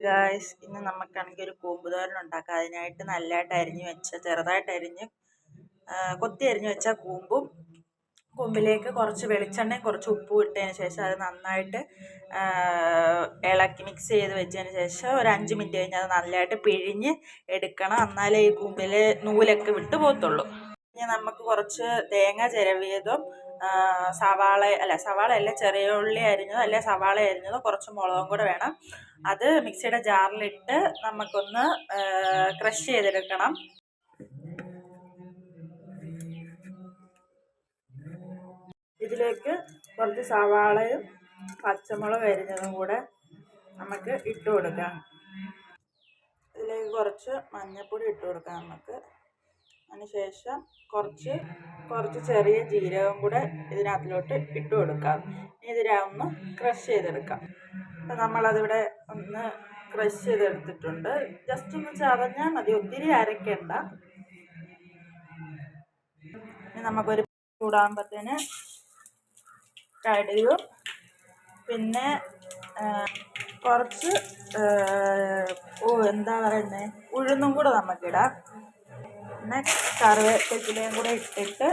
Guys ഇന്ന് നമുക്കാണെങ്കിൽ ഒരു കൂമ്പുതോരൻ ഉണ്ടാക്കാം. അതിനായിട്ട് നല്ലതായിട്ട് അരിഞ്ഞ് വെച്ച ചെറുതായിട്ട് അരിഞ്ഞ് കൊത്തി അരിഞ്ഞ് വെച്ച കൂമ്പും കൂമ്പിലേക്ക് കുറച്ച് വെളിച്ചെണ്ണയും കുറച്ച് ഉപ്പും ഇട്ടതിന് ശേഷം അത് നന്നായിട്ട് ഇളക്കി മിക്സ് ചെയ്ത് വെച്ചതിന് ശേഷം ഒരു അഞ്ച് മിനിറ്റ് കഴിഞ്ഞ് അത് നല്ലതായിട്ട് പിഴിഞ്ഞ് എടുക്കണം. എന്നാലേ ഈ കൂമ്പിലെ നൂലൊക്കെ വിട്ട് പോകത്തുള്ളൂ. ഇനി നമുക്ക് കുറച്ച് തേങ്ങ ചിരവിയതും സവാള അല്ല സവാള അല്ല ചെറിയ ഉള്ളി അരിഞ്ഞതോ അല്ലെ സവാള അരിഞ്ഞതോ കുറച്ച് മുളകും കൂടെ വേണം. അത് മിക്സിയുടെ ജാറിലിട്ട് നമുക്കൊന്ന് ക്രഷ് ചെയ്തെടുക്കണം. ഇതിലേക്ക് കുറച്ച് സവാളയും പച്ചമുളക് അരിഞ്ഞതും കൂടെ നമുക്ക് ഇട്ട് കൊടുക്കാം. ഇതിലേക്ക് കുറച്ച് മഞ്ഞൾപ്പൊടി ഇട്ട് കൊടുക്കാം നമുക്ക്. അതിനുശേഷം കുറച്ച് കുറച്ച് ചെറിയ ജീരകം കൂടെ ഇതിനകത്തിലോട്ട് ഇട്ട് കൊടുക്കാം. ഇനി ഒന്ന് ക്രഷ് ചെയ്തെടുക്കാം. അപ്പം നമ്മളതിവിടെ ഒന്ന് ക്രഷ് ചെയ്തെടുത്തിട്ടുണ്ട്. ജസ്റ്റ് ഒന്ന് ചതഞ്ഞാൽ മതി. ഒത്തിരി അരയ്ക്കണ്ട നമുക്കൊരു ചൂടാകുമ്പത്തേന് കടുകും പിന്നെ കുറച്ച് ഓ എന്താ പറയുന്നത് ഉഴുന്നും കൂടെ നമുക്കിടാം. പിന്നെ കറിവേപ്പിലയും കൂടെ ഇട്ടിട്ട്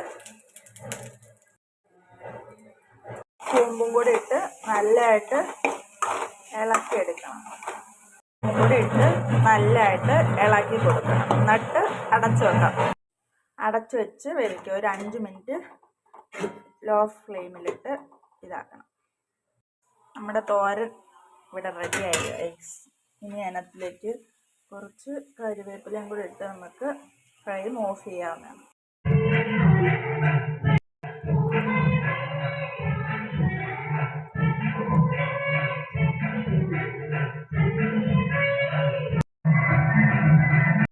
കൂമ്പും കൂടി ഇട്ട് നല്ലതായിട്ട് ഇളക്കിയെടുക്കണം. കൂടി ഇട്ട് നല്ലതായിട്ട് ഇളക്കി കൊടുക്കണം. എന്നിട്ട് അടച്ചു വെക്കാം. അടച്ചു വെച്ച് വേവിക്കുക. ഒരു അഞ്ച് മിനിറ്റ് ലോ ഫ്ലെയിമിലിട്ട് ഇതാക്കണം. നമ്മുടെ തോരൻ ഇവിടെ റെഡി ആയി. ഇനി അതിനകത്തിലേക്ക് കുറച്ച് കറിവേപ്പിലയും കൂടി ഇട്ട് നമുക്ക് ഫ്ലെയിം ഓഫ് ചെയ്യാവുന്നതാണ്